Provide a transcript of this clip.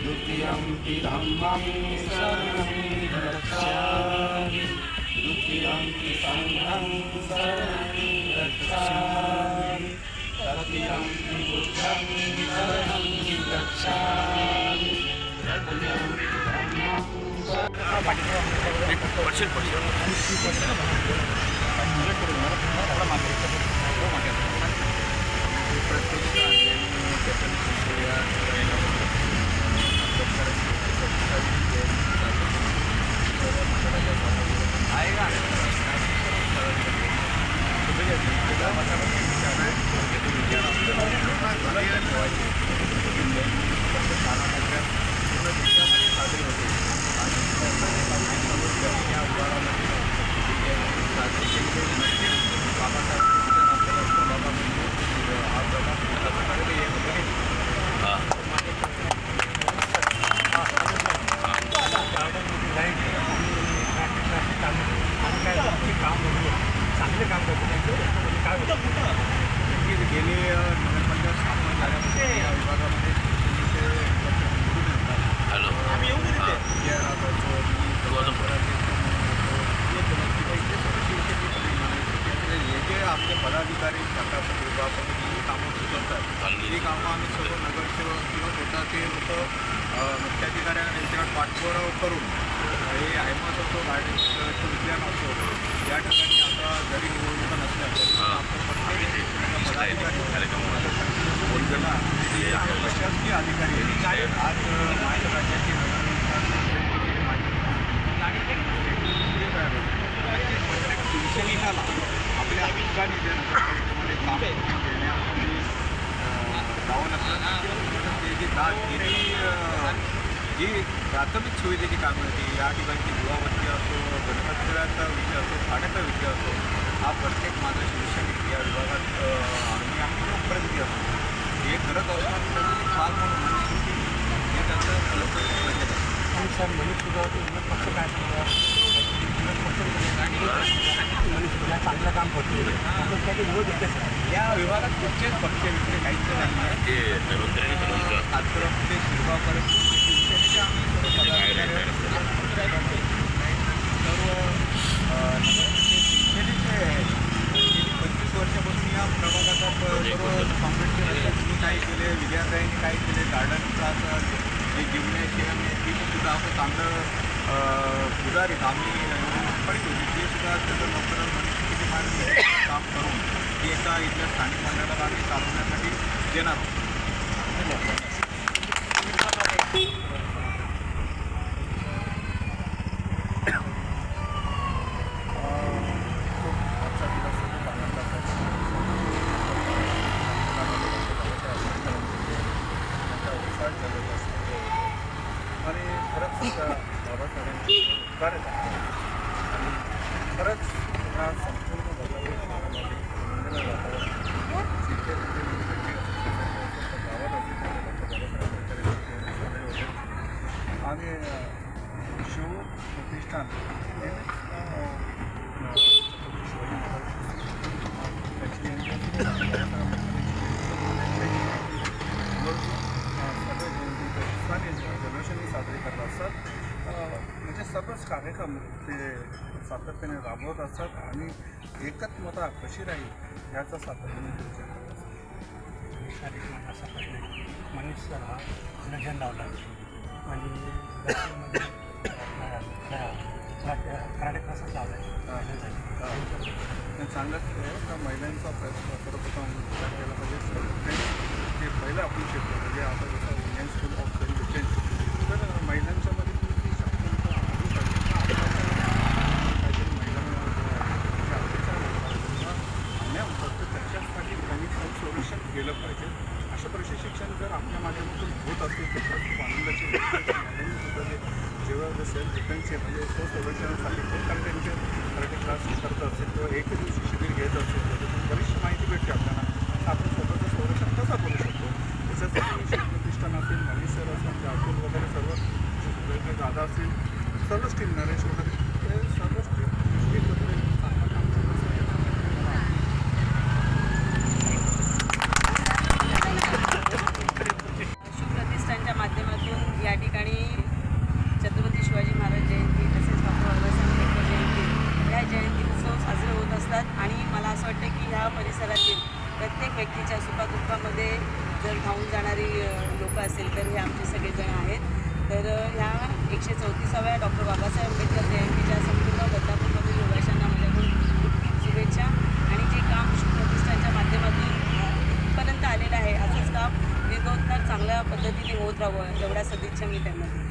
द्वितीयम्पि धम्मं शरणं गच्छामि द्वितीयम्पि सङ्घं शरणं गच्छामि तृतीयम्पि बुद्धं शरणं गच्छामि तृतीयम्पि धम्मं पडशील आपले पदाधिकारी शाखा विभागामध्ये जी कामं सुचवतात ही कामं आम्ही सर्व नगरसेवक किंवा स्वतः ते लोक मुख्याधिकाऱ्यांना त्यांच्याकडे पाठपुरावा करून हे आयमास असो गार्डन उद्यान असो या ठिकाणी आता जरी निवडणुका नसल्या तरी हां. आपण पदाधिकारी बोलताना ते प्रशासकीय अधिकारी. आज अ, लागतं ते जी प्राथमिक सुविधेची कामं होती या ठिकाणची दुवावती असो गणपतीचा विषय असो पाण्याचा विषय असो हा प्रत्येक माझा शिवसैनिक या विभागात आणि आम्ही लोकप्रतिनिधी असतो. हे करत असताना फार म्हणून हे त्याचं आणि सर सुद्धा उलट पक्ष काय सांगतात उलट पक्ष मनीष सुद्धा या विभागात कुठचेच पक्ष विषय काहीच नाही. आहे ते शिरगावपर्यंत शिवसेनेचे आम्ही सर्व काँग्रेसचे नेत्यांनी काय केले विजयाताईंनी काय केले गार्डनचा असं जे जिम्नॅशियम ती सुद्धा असं चांगलं सुधारित आम्ही पडित ते सुद्धा त्याचं लवकरच मनस्थिती काम करून एका इथल्या स्थानिक मंडळाला आम्ही चालवण्यासाठी देणार आहोत आणि खरंच त्या बाबासाहेबांची कार्य झालं. आणि खरंच ह्या संपूर्ण बदलापूर शहरामध्ये मंदिरात वातावरण जिथे तिथे निवडणुकी असतील, गावात असतील, तिथे डॉक्टर बाबासाहेब आंबेडकर यांचे सगळे होते. आणि अ, शिव प्रतिष्ठान हे अ, अ, शिवाजी महाराज त्यांची जयंती असते. बाबासाहेब आंबेडकर यांची जयंती सगळे जयंती स्थानिक जनरेशनही साजरे करत असतात म्हणजे सर्वच कार्यक्रम ते सातत्याने राबवत असतात आणि एकत्मता कशी राहील याचा सातत्याने विचार करत असतात. शारीरिक असा प्रश्न मनीष सर हा लजन लावला. आणि कराटे क्लासेस लावले आहे ते चांगलंच महिलांचा प्रयत्न यंत्र असेल सर्व स्टील प्रतिष्ठानच्या माध्यमातून या ठिकाणी छत्रपती शिवाजी महाराज जयंती तसेच डॉक्टर जयंती या जयंती उत्सव साजरे होत असतात. आणि मला असं वाटतं की ह्या परिसरातील प्रत्येक व्यक्तीच्या सुखादुःखामध्ये जर धावून जाणारी लोकं असेल तर हे आमचे सगळेजण आहेत. तर ह्या एकशे चौतीसाव्या डॉक्टर बाबासाहेब आंबेडकर जयंतीच्या संपूर्ण बदलापूरमधील रहिवाशांना माझ्याकडून शुभेच्छा. आणि जे काम प्रतिष्ठानच्या माध्यमातून इथपर्यंत आलेलं आहे असंच काम दीर्घोत्तर चांगल्या पद्धतीने होत राहावं एवढ्या सदिच्छा मी त्यांना